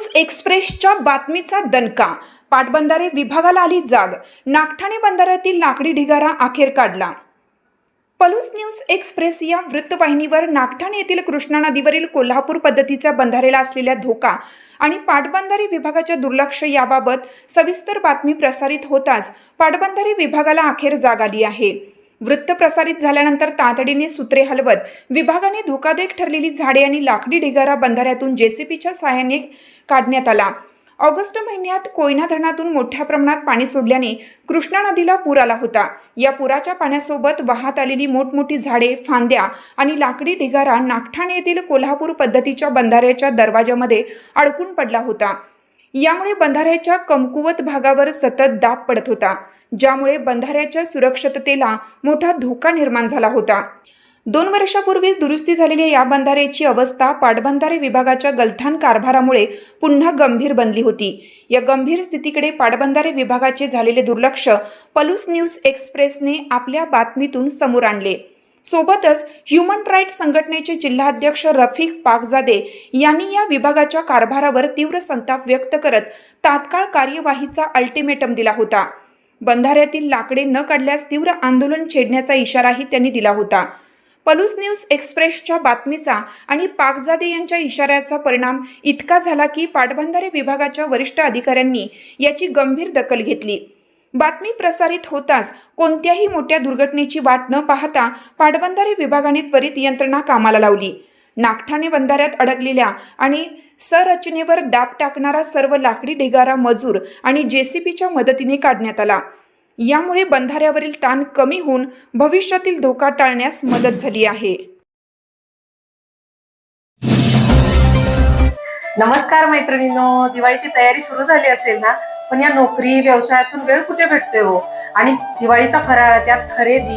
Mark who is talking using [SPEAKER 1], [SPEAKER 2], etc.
[SPEAKER 1] News एक्सप्रेसच्या बातमीचा दणका. पाटबंधारे विभागाला आली जाग. नागठाणे बंधाऱ्यातील लाकडी ढिगारा अखेर काढला. पलूस न्यूज एक्सप्रेस या वृत्तवाहिनीवर नागठाणे येथील कृष्णा नदीवरील कोल्हापूर पद्धतीचा बंधारेला असलेल्या धोका आणि पाटबंधारे विभागाच्या दुर्लक्ष याबाबत सविस्तर बातमी प्रसारित होताच पाटबंधारे विभागाला अखेर जाग आली आहे. वृत्त प्रसारित झाल्यानंतर तातडीने सूत्रे हलवत विभागाने धोकादायक ठरलेली झाडे आणि लाकडी ढिगारा बंधाऱ्यातून जेसीपीच्या सहाय्याने काढण्यात आला. ऑगस्ट महिन्यात कोयना धरणातून मोठ्या प्रमाणात पाणी सोडल्याने कृष्णा नदीला पूर आला होता. या पुराच्या पाण्यासोबत वाहत आलेली मोठमोठी झाडे फांद्या आणि लाकडी ढिगारा नागठाणे येथील कोल्हापूर पद्धतीच्या बंधाऱ्याच्या दरवाजामध्ये अडकून पडला होता. यामुळे बंधाऱ्याच्या कमकुवत भागावर सतत दाब पडत होता ज्यामुळे बंधाऱ्याच्या सुरक्षिततेला मोठा धोका निर्माण झाला होता. दोन वर्षापूर्वी दुरुस्ती झालेल्या या बंधाऱ्याची अवस्था पाटबंधारे विभागाच्या गलथान कारभारामुळे पुन्हा गंभीर बनली होती. या गंभीर स्थितीकडे पाटबंधारे विभागाचे झालेले दुर्लक्ष पलूस न्यूज एक्सप्रेसने आपल्या बातमीतून समोर आणले. सोबतच ह्युमन राईट संघटनेचे जिल्हाध्यक्ष रफिक पाकजादे यांनी या विभागाच्या कारभारावर तीव्र संताप व्यक्त करत तात्काळ कार्यवाहीचा अल्टिमेटम दिला होता. बंधाऱ्यातील लाकडे न काढल्यास तीव्र आंदोलन छेडण्याचा इशाराही त्यांनी दिला होता. पलूस न्यूज एक्सप्रेसच्या बातमीचा आणि पाकजादे यांच्या इशाऱ्याचा परिणाम इतका झाला की पाटबंधारे विभागाच्या वरिष्ठ अधिकाऱ्यांनी याची गंभीर दखल घेतली. बातमी प्रसारित होताच कोणत्याही मोठ्या दुर्घटनेची वाट न पाहता पाटबंधारे विभागाने त्वरित यंत्रणा कामाला लावली. नागठाणे बंधाऱ्यात अडकलेल्या आणि संरचनेवर दाब टाकणारा सर्व लाकडी ढिगारा मजूर आणि जेसीबीच्या मदतीने काढण्यात आला. यामुळे बंधाऱ्यावरील ताण कमी होऊन भविष्यातील धोका टाळण्यास मदत झाली आहे.
[SPEAKER 2] नमस्कार मैत्रिणींनो दिवाळीची तयारी सुरू झाली असेल ना पण या नोकरी व्यवसायातून वेळ कुठे भेटतोय हो? आणि दिवाळीचा फराळ त्यात खरेदी